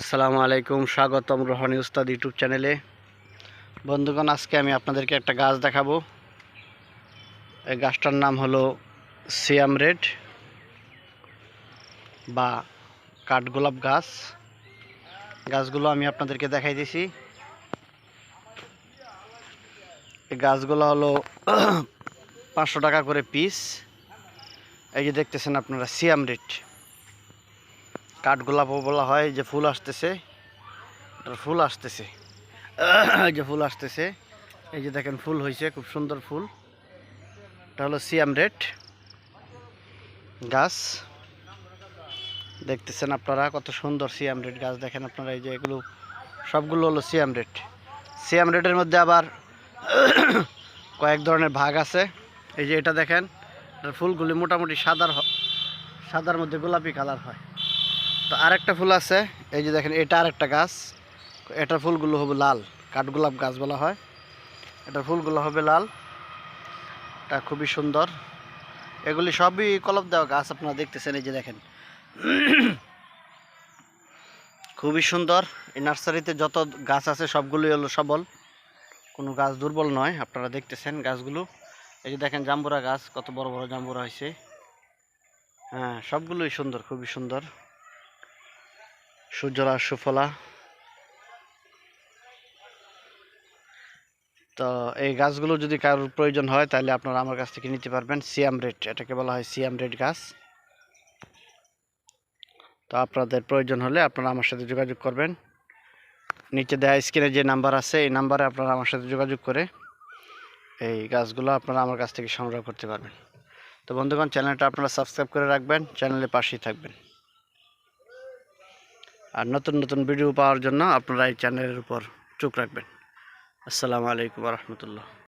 আসসালামু আলাইকুম, স্বাগতম রোহানি উস্তাদ ইউটিউব চ্যানেলে। বন্ধুগণ, আজকে আমি আপনাদেরকে একটা গাছ দেখাবো। এই গাছটার নাম হলো সিয়াম রেড বা কাঠগোলাপ গাছ। গাছগুলো আমি আপনাদেরকে দেখাই দিছি। এই গাছগুলো হলো পাঁচশো টাকা করে পিস। এই যে দেখতেছেন আপনারা, সিয়াম রেড। কাঠগোলাপও বলা হয়, যে ফুল আসতেছে। ফুল আসতেছে। এই যে ফুল আসতেছে। এই যে দেখেন, ফুল হয়েছে খুব সুন্দর ফুল। এটা হলো সিয়াম রেড গাছ। দেখতেছেন আপনারা কত সুন্দর সিয়াম রেড গাছ। দেখেন আপনারা এই যে এগুলো, সবগুলো হলো সিয়াম রেড সিয়াম রেডের মধ্যে আবার কয়েক ধরনের ভাগ আছে। এই যে এটা দেখেন ফুলগুলি মোটামুটি সাদার সাদার মধ্যে গোলাপি কালার হয়। তো আরেকটা ফুল আছে, এই যে দেখেন, এটা আরেকটা গাছ। এটার ফুলগুলো হবে লাল কাঠগোলাপ গাছ বলা হয়। এটার ফুলগুলো হবে লাল। এটা খুবই সুন্দর। এগুলি সবই কলপ দেওয়া গাছ, আপনারা দেখতেছেন, এই যে দেখেন। খুবই সুন্দর। এই নার্সারিতে যত গাছ আছে সবগুলোই হলো সবল। কোনো গাছ দুর্বল নয়, আপনারা দেখতেছেন গাছগুলো। এই যে দেখেন, জাম্বুরা গাছ, কত বড় বড় জাম্বুরা হয়েছে। হ্যাঁ সবগুলোই সুন্দর, খুবই সুন্দর। সুজলা সুফলা। তো এই গাছগুলো যদি কারোর প্রয়োজন হয়, তাহলে আপনারা আমার কাছ থেকে নিতে পারবেন সিয়াম রেড এটাকে বলা হয় সিয়াম রেড গাছ। তো আপনাদের প্রয়োজন হলে আপনারা আমার সাথে যোগাযোগ করবেন। নিচে দেওয়া স্ক্রিনে যে নাম্বার আছে, এই নাম্বারে আপনারা আমার সাথে যোগাযোগ করে এই গাছগুলো আপনারা আমার কাছ থেকে সংগ্রহ করতে পারবেন। তো বন্ধুগণ, চ্যানেলটা আপনারা সাবস্ক্রাইব করে রাখবেন, চ্যানেলের পাশেই থাকবেন। আর নতুন নতুন ভিডিও পাওয়ার জন্য আপনারা এই চ্যানেলের উপর চোখ রাখবেন। আসসালামু আলাইকুম রহমতুল্লাহ।